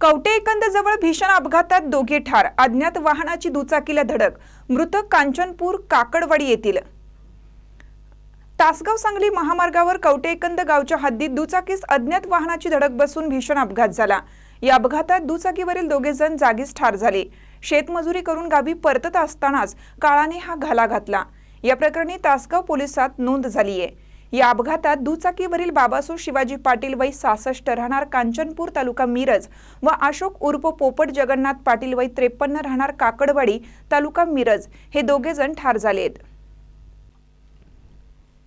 कवटे एकंद जवळ भीषण अपघातात दोघे ठार. अज्ञात वाहनाची दुचाकीला धडक. मृतक कांचनपूर काकडवाडी येथील. तासगाव सांगली महामार्गावर कवटे एकंद गावच्या हद्दीत दुचाकीस अज्ञात वाहनाची धडक बसून भीषण अपघात झाला. या अपघातात दुचाकीवरील दोघे जण जागीच ठार झाले. शेतमजुरी करून गावी परतत असतानाच काळाने हा घाला घातला. या प्रकरणी तासगाव पोलिसात नोंद झाली आहे या अपघातात दुचाकीवरील बाबासो शिवाजी पाटील वय सासष्ट राहणार कांचनपूर तालुका मिरज व अशोक उर्फ पोपट जगन्नाथ पाटील वय त्रेपन्न राहणार काकडवाडी तालुका मिरज. हे दोघे जण ठार झालेत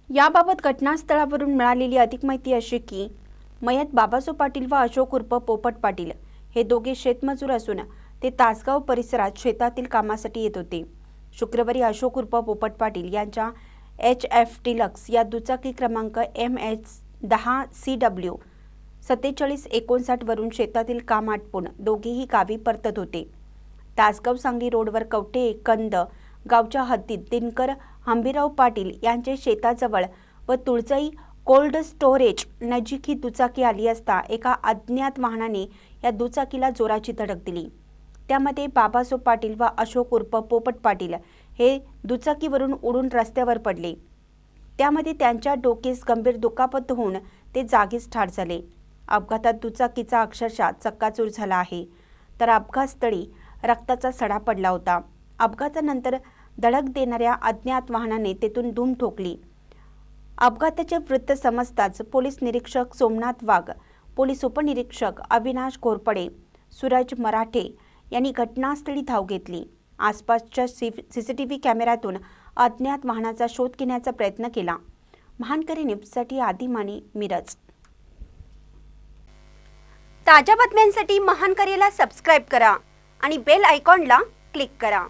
याबाबत घटनास्थळावरून मिळालेली अधिक माहिती अशी की मयत बाबासो पाटील व अशोक उर्फ पोपट पाटील हे दोघे शेतमजूर असून ते तासगाव परिसरात शेतातील कामासाठी येत होते. शुक्रवारी अशोक उर्फ पोपट पाटील यांच्या एच एफ डिलक्स या दुचाकी क्रमांक एम एच दहा सी डब्ल्यू सत्तेचाळीस एकोणसाठवरून शेतातील काम आटपून दोघेही गावी परतत होते. तासगाव सांगली रोडवर कवटे कंद गावच्या हद्दीत दिनकर हंबीराव पाटील यांचे शेताजवळ व तुळजई कोल्ड स्टोरेज नजीक ही दुचाकी आली असता एका अज्ञात वाहनाने या दुचाकीला जोराची धडक दिली. त्यामध्ये बाबासो पाटील व अशोक उर्फ पोपट पाटील हे दुचाकीवरून उडून रस्त्यावर पडले. त्यामध्ये त्यांच्या डोकेस गंभीर दुखापत होऊन ते जागीच ठार झाले. अपघातात दुचाकीचा अक्षरशः चक्काचूर झाला आहे. तर अपघातस्थळी रक्ताचा सडा पडला होता. अपघातानंतर धडक देणाऱ्या अज्ञात वाहनाने तेथून धूम ठोकली. अपघाताचे वृत्त समजताच पोलीस निरीक्षक सोमनाथ वाघ पोलीस उपनिरीक्षक अविनाश घोरपडे सूरज मराठे यांनी घटनास्थळी धाव घेतली. आसपासच्या C C C T V कॅमेऱ्यातून अज्ञात वाहनाचा शोध घेण्याचा प्रयत्न केला. महानकरी न्यूजसाठी आदिमानी मिरज. ताज्या बातम्यांसाठी महानकरीला सबस्क्राईब करा आणि बेल आयकॉनला क्लिक करा.